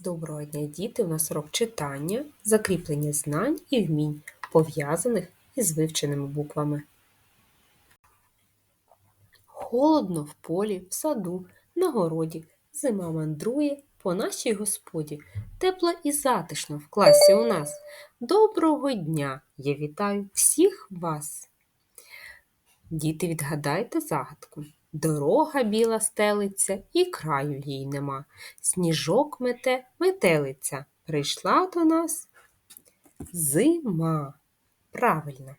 Доброго дня, діти! У нас урок читання, закріплення знань і вмінь, пов'язаних із вивченими буквами. Холодно в полі, в саду, на городі. Зима мандрує по нашій господі. Тепло і затишно в класі у нас. Доброго дня! Я вітаю всіх вас! Діти, відгадайте загадку. Дорога біла стелиться, і краю їй нема. Сніжок мете метелиця. Прийшла до нас зима. Правильно.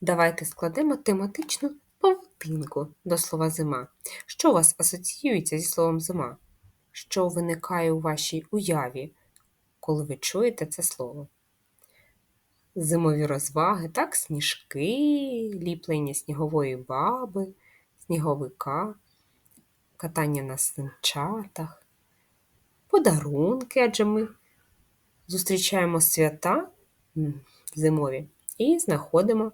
Давайте складемо тематичну павутинку до слова зима. Що у вас асоціюється зі словом зима? Що виникає у вашій уяві, коли ви чуєте це слово? Зимові розваги, так, сніжки, ліплення снігової баби сніговика, катання на санчатах, подарунки, адже ми зустрічаємо свята зимові і знаходимо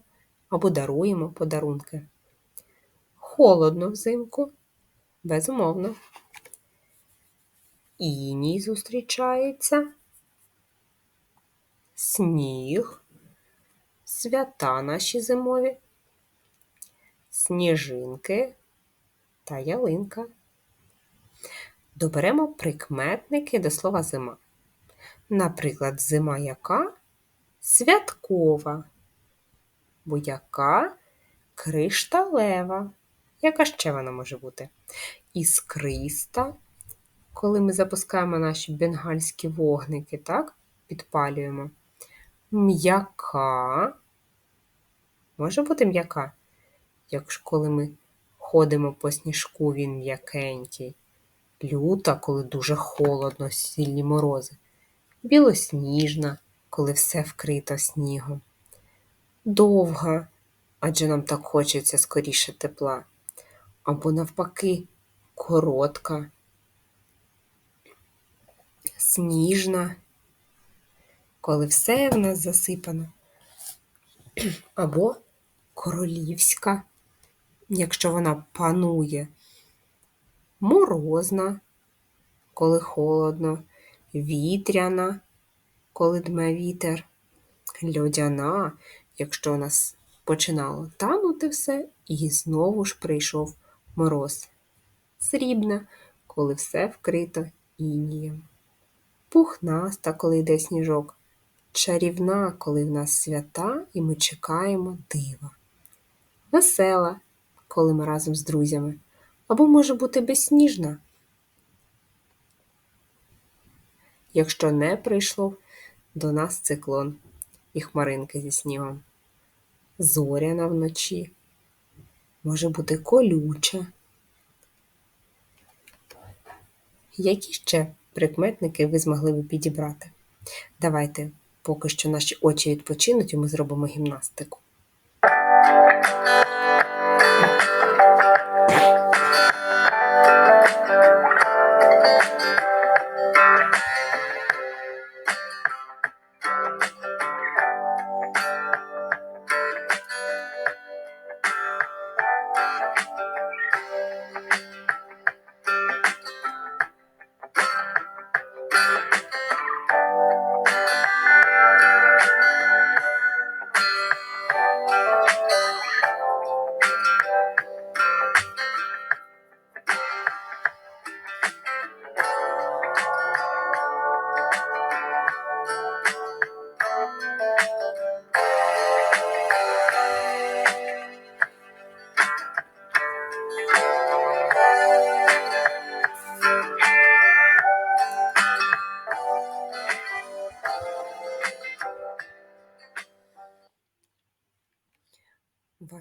або даруємо подарунки. Холодно взимку, безумовно. Іній зустрічається, сніг, свята наші зимові сніжинки та ялинка. Доберемо прикметники до слова зима. Наприклад, зима яка святкова, бо яка кришталева. Яка ще вона може бути? Іскриста, коли ми запускаємо наші бенгальські вогники, так? підпалюємо. М'яка. Може бути м'яка? Якщо коли ми ходимо по сніжку, він м'якенький, люта, коли дуже холодно, сильні морози, білосніжна, коли все вкрито снігом, довга, адже нам так хочеться скоріше тепла, або навпаки, коротка, сніжна, коли все в нас засипано, або королівська якщо вона панує, морозна, коли холодно, вітряна, коли дме вітер, льодяна, якщо у нас починало танути все, і знову ж прийшов мороз. Срібна, коли все вкрито інієм. Пухнаста, коли йде сніжок, чарівна, коли в нас свята, і ми чекаємо дива. Весела, коли ми разом з друзями, або може бути безсніжна. Якщо не прийшло до нас циклон і хмаринки зі снігом, зоряна вночі, може бути колюча. Які ще прикметники ви змогли би підібрати? Давайте поки що наші очі відпочинуть і ми зробимо гімнастику.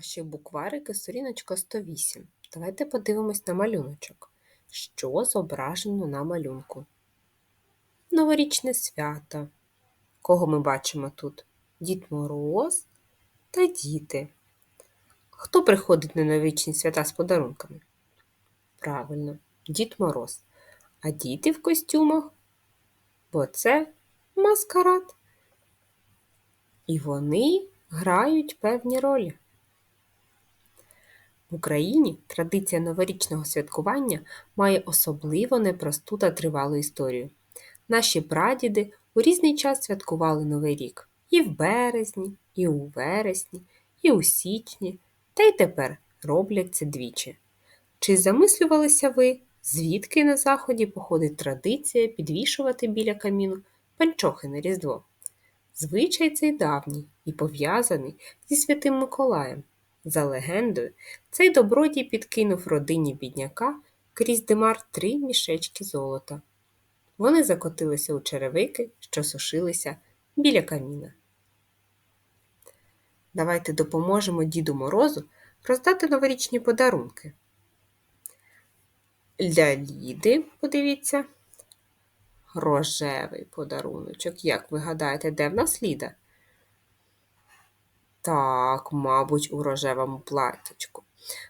Ваші букварики, сторіночка 108. Давайте подивимось на малюночок. Що зображено на малюнку? Новорічне свято. Кого ми бачимо тут? Дід Мороз та діти. Хто приходить на новорічні свята з подарунками? Правильно, Дід Мороз. А діти в костюмах? Бо це маскарад. І вони грають певні ролі. В Україні традиція новорічного святкування має особливо непросту та тривалу історію. Наші прадіди у різний час святкували Новий рік і в березні, і у вересні, і у січні, та й тепер роблять це двічі. Чи замислювалися ви, звідки на заході походить традиція підвішувати біля каміну панчохи на Різдво? Звичай цей давній і пов'язаний зі святим Миколаєм. За легендою, цей добродій підкинув родині бідняка крізь димар три мішечки золота. Вони закотилися у черевики, що сушилися біля каміна. Давайте допоможемо Діду Морозу роздати новорічні подарунки. Для Ліди, подивіться, рожевий подаруночок. Як ви гадаєте, де в нас Ліда? Так, мабуть, у рожевому платячку.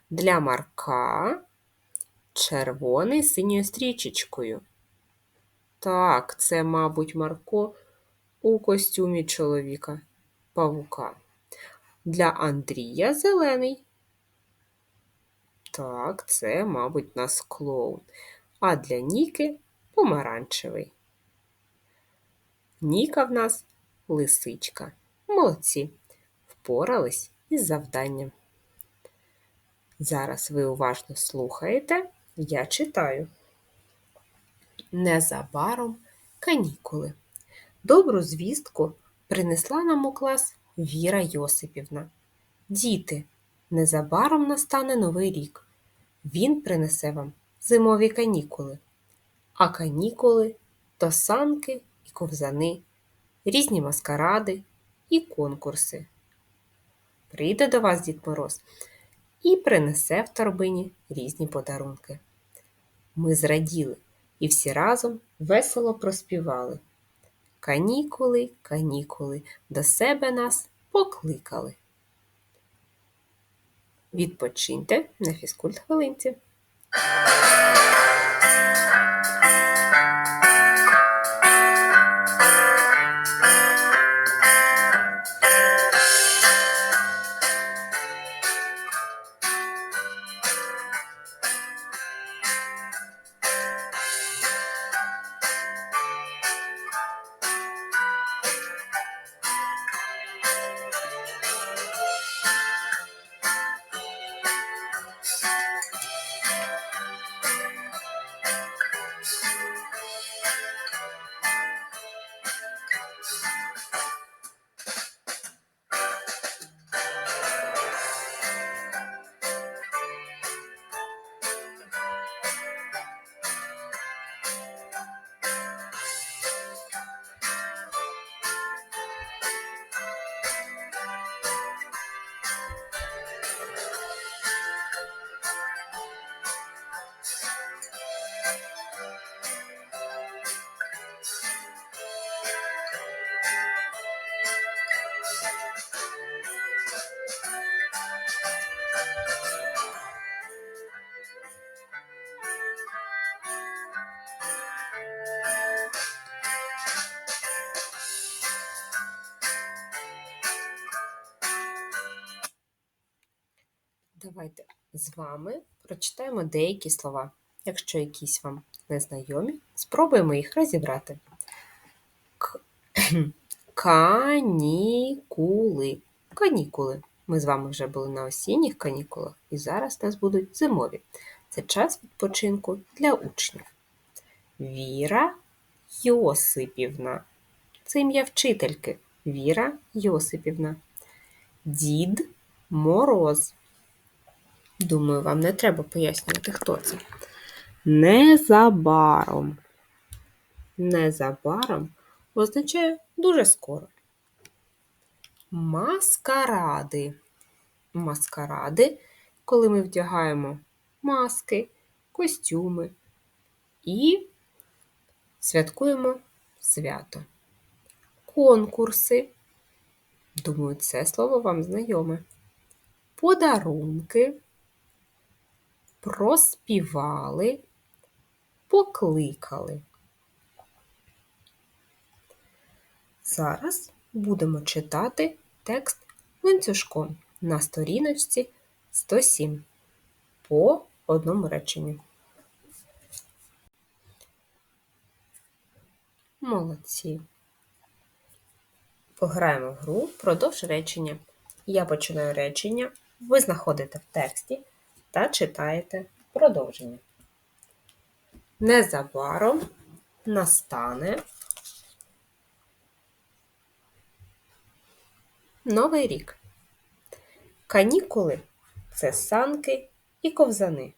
Для Марка червоний з синьою стрічечкою. Так, це, мабуть, Марко у костюмі чоловіка павука. Для Андрія зелений. Так, це, мабуть, нас клоун. А для Ніки помаранчевий. Ніка в нас лисичка. Молодці. Впорались із завданням. Зараз ви уважно слухаєте, я читаю. Незабаром канікули. Добру звістку принесла нам у клас Віра Йосипівна. Діти, незабаром настане новий рік. Він принесе вам зимові канікули. А канікули то санки і ковзани, різні маскаради і конкурси. Прийде до вас Дід Мороз і принесе в торбині різні подарунки. Ми зраділи і всі разом весело проспівали. Канікули, канікули, до себе нас покликали. Відпочиньте на фізкульт хвилинці. З вами прочитаємо деякі слова. Якщо якісь вам незнайомі, спробуємо їх розібрати. К- Канікули. Канікули. Ми з вами вже були на осінніх канікулах, і зараз нас будуть зимові. Це час відпочинку для учнів. Віра Йосипівна. Це ім'я вчительки. Віра Йосипівна. Дід Мороз. Думаю, вам не треба пояснювати, хто це. Незабаром. Незабаром означає дуже скоро. Маскаради. Маскаради, коли ми вдягаємо маски, костюми і святкуємо свято. Конкурси. Думаю, це слово вам знайоме. Подарунки проспівали, покликали. Зараз будемо читати текст ланцюжком на сторіночці 107 по одному реченню. Молодці. Пограємо в гру продовж речення. Я починаю речення, ви знаходите в тексті та читаєте продовження. Незабаром настане Новий рік. Канікули це санки і ковзани.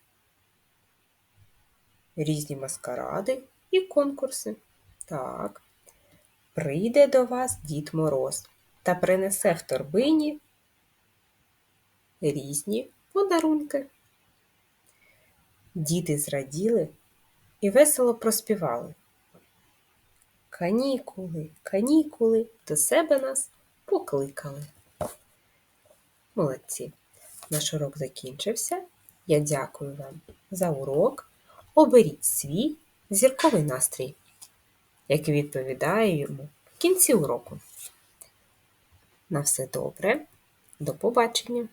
Різні маскаради і конкурси. Так. Прийде до вас Дід Мороз та принесе в торбині різні подарунки. Діти зраділи і весело проспівали. Канікули, канікули, до себе нас покликали. Молодці. Наш урок закінчився. Я дякую вам за урок. Оберіть свій зірковий настрій, який відповідає йому в кінці уроку. На все добре. До побачення!